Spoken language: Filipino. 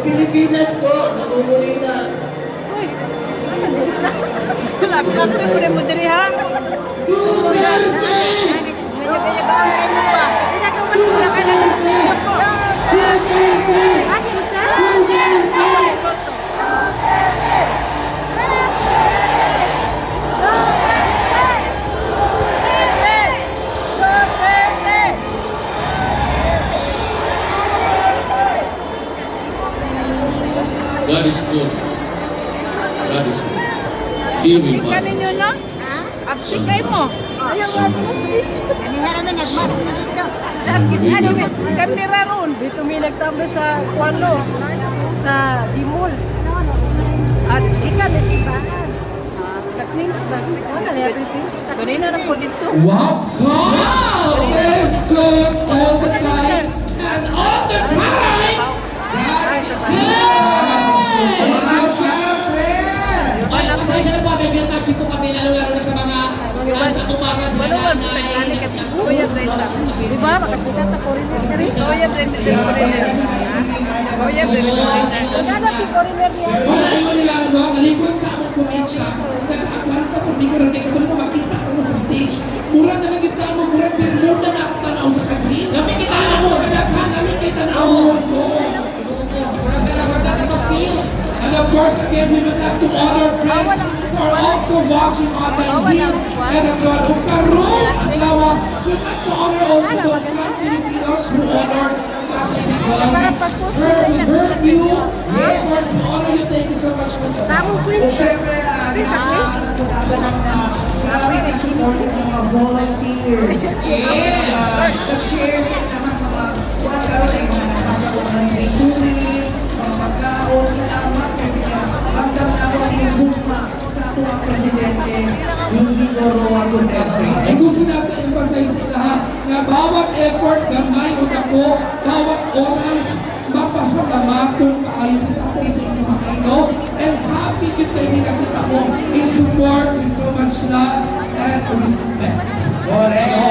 Pilipinas po, namumuli na. Sabi ko, ito mo rin mo diri ha. Duterte! Medyo kaya ka ang God is good. God is good. He will Ka fight. ninyo no? Absik kayo mo. Ayaw mo speech. Kanihara na nagmas na dito. Ano kamera ron? Dito may nagtambo sa kwano. Sa Dimul. At ika na si Bahan. Sa Queens ba? Ano na Queens? Kanina na po dito. Wow! Wow! Kuya Brenda. Di ba? Makakita ta ko rin yung Kuya Brenda. Kuya Brenda. Kaya na foreigner niya. Wala ko nila, no? Nalikod sa among komensya. Nag-aakwaran ka po, ko rin kayo kung mo makita ko sa stage. Mura na lang kita mo, mura, pero mura na ako tanaw sa kadri. Lami kita na mo, lami kita na ako. Mura ka na, mura na feel. And of course, again, we would like to honor friends who are also watching online here. And of course, kung karoon ang lawa, we'd like to honor also those non Filipinos who honor. Her, course, we honor you. Thank you so much for that. Queens. syempre, uh, nakasalan po natin ang mga grabe na supported ng mga volunteers. Yes! nag-share sa lahat mga karoon ay mga nakata ko mga nilay tubig, mga pagkaon. Salamat kasi nga ramdam na mo ang inyong sa ato ang presidente, Luzino Roa Duterte. Ay gusto natin emphasize sa lahat na bawat effort, gamay o dako, bawat oras, mapasalamat kung kaayo sa tatay sa inyong mga ino. And happy kita yung nakita mo in support, with so much love and respect. Correct!